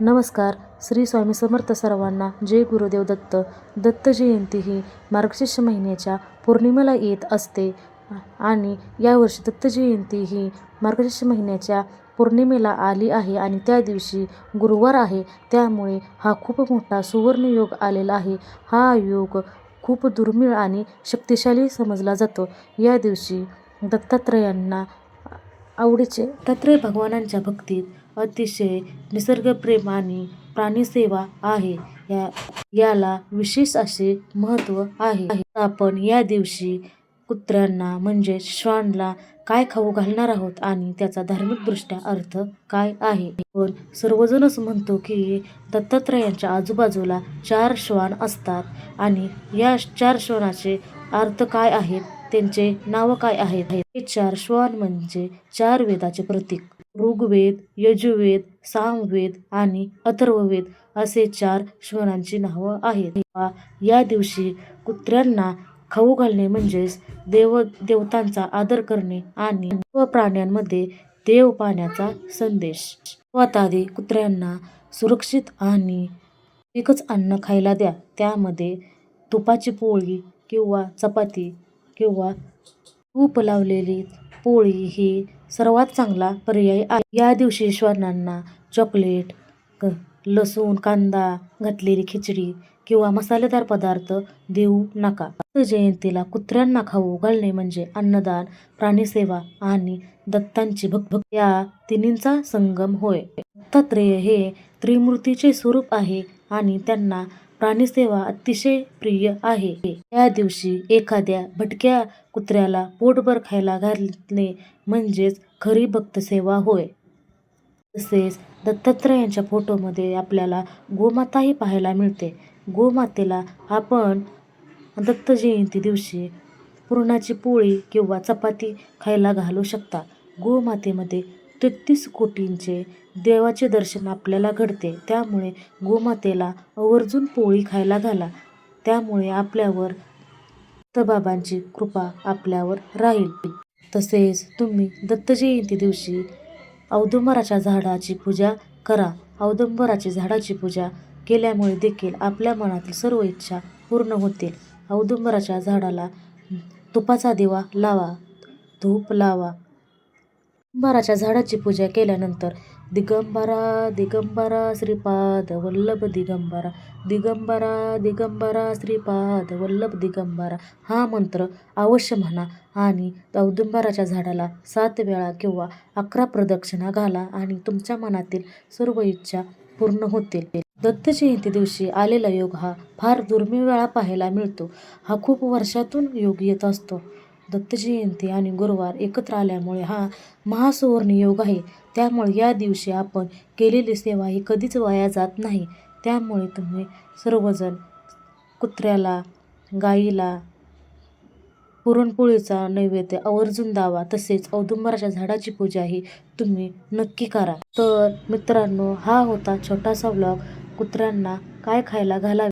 नमस्कार. श्री स्वामी समर्थ सर्वांना जय गुरुदेव दत्त. दत्त जयंती ही मार्गशीर्ष महिन्याच्या पौर्णिमेला येत असते आणि यावर्षी दत्त जयंती ही मार्गशीर्ष महिन्याच्या पौर्णिमेला आली आहे आणि त्या दिवशी गुरुवार आहे. त्यामुळे हा खूप मोठा सुवर्ण योग आलेला आहे. हा योग खूप दुर्मिळ आणि शक्तिशाली समजला जातो. या दिवशी दत्तात्रयांना आवडीचे. दत्तात्रय भगवानांच्या भक्तीत अतिशय निसर्गप्रेम आणि प्राणीसेवा आहे. या याला विशेष असे महत्त्व आहे. आपण या दिवशी कुत्र्यांना म्हणजे श्वानला काय खाऊ घालणार आहोत आणि त्याचा धार्मिकदृष्ट्या अर्थ काय आहे? पण सर्वजणच म्हणतो की दत्तात्रयांच्या आजूबाजूला चार श्वान असतात आणि या चार श्वानाचे अर्थ काय आहेत? त्यांचे नाव काय आहेत? हे चार श्वान म्हणजे चार वेदाचे प्रतीक. ऋग्वेद यजुर्वेद सामवेद आणि अथर्ववेद असे चार श्वानांची नावं आहेत. या दिवशी कुत्र्यांना खाऊ घालणे म्हणजेच देव देवतांचा आदर करणे आणि व प्राण्यांमध्ये देव पाण्याचा संदेश. सर्वात कुत्र्यांना सुरक्षित आणि एकच अन्न खायला द्या. त्यामध्ये तुपाची पोळी किंवा चपाती किंवा तूप लावलेली पोळी ही सर्वात चांगला पर्याय आहे. या दिवशी श्वानांना चॉकलेट क लसूण कांदा घातलेली खिचडी किंवा मसालेदार पदार्थ देऊ नका. जयंतीला कुत्र्यांना खाऊ घालणे म्हणजे अन्नदान प्राणीसेवा आणि दत्तांची भक्ती या तिन्हींचा संगम होय. दत्तात्रेय हे त्रिमूर्तीचे स्वरूप आहे आणि त्यांना प्राणीसेवा अतिशय प्रिय आहे. या दिवशी एखाद्या भटक्या कुत्र्याला पोटभर खायला घालणे म्हणजेच खरी भक्तसेवा होय. तसेच दत्तात्रयांच्या फोटोमध्ये आपल्याला गोमाताही पाहायला मिळते. गोमातेला आपण दत्त जयंती दिवशी पुरणाची पोळी किंवा चपाती खायला घालू शकता. गोमातेमध्ये तेहतीस कोटींचे देवाचे दर्शन आपल्याला घडते. त्यामुळे गोमातेला आवर्जून पोळी खायला घाला. त्यामुळे आपल्यावर दत्तबाबांची कृपा आपल्यावर राहील. तसेच तुम्ही दत्त जयंती दिवशी औदुंबराच्या झाडाची पूजा करा. औदुंबराची झाडाची पूजा केल्यामुळे देखील आपल्या मनातील सर्व इच्छा पूर्ण होतील. औदुंबराच्या झाडाला तुपाचा दिवा लावा. धूप लावा. औदुंबराच्या झाडाची पूजा केल्यानंतर दिगंबरा दिगंबरा श्रीपाद वल्लभ दिगंबरा दिगंबरा दिगंबरा श्रीपाद वल्लभ दिगंबरा. हा मंत्र अवश्य म्हणा आणि औदुंबराच्या झाडाला सात वेळा किंवा अकरा प्रदक्षिणा घाला आणि तुमच्या मनातील सर्व इच्छा पूर्ण होतील. दत्त जयंती दिवशी आलेला योग हा फार दुर्मिळ वेळा पाहायला मिळतो. हा खूप वर्षातून योग येत असतो. दत्त जयंती आणि गुरुवार एकत्र आल्यामुळे हा महासुवर्ण योग आहे. त्यामुळे या दिवशी आपण केलेली सेवा ही कधीच वाया जात नाही. त्यामुळे तुम्ही सर्वजण कुत्र्याला गाईला पुरणपोळीचा नैवेद्य आवर्जून दावा तसेच औदुंबराच्या झाडाची पूजा ही तुम्ही नक्की करा. तर मित्रांनो हा होता छोटासा ब्लॉग कुत्र्यांना काय खायला घालावे?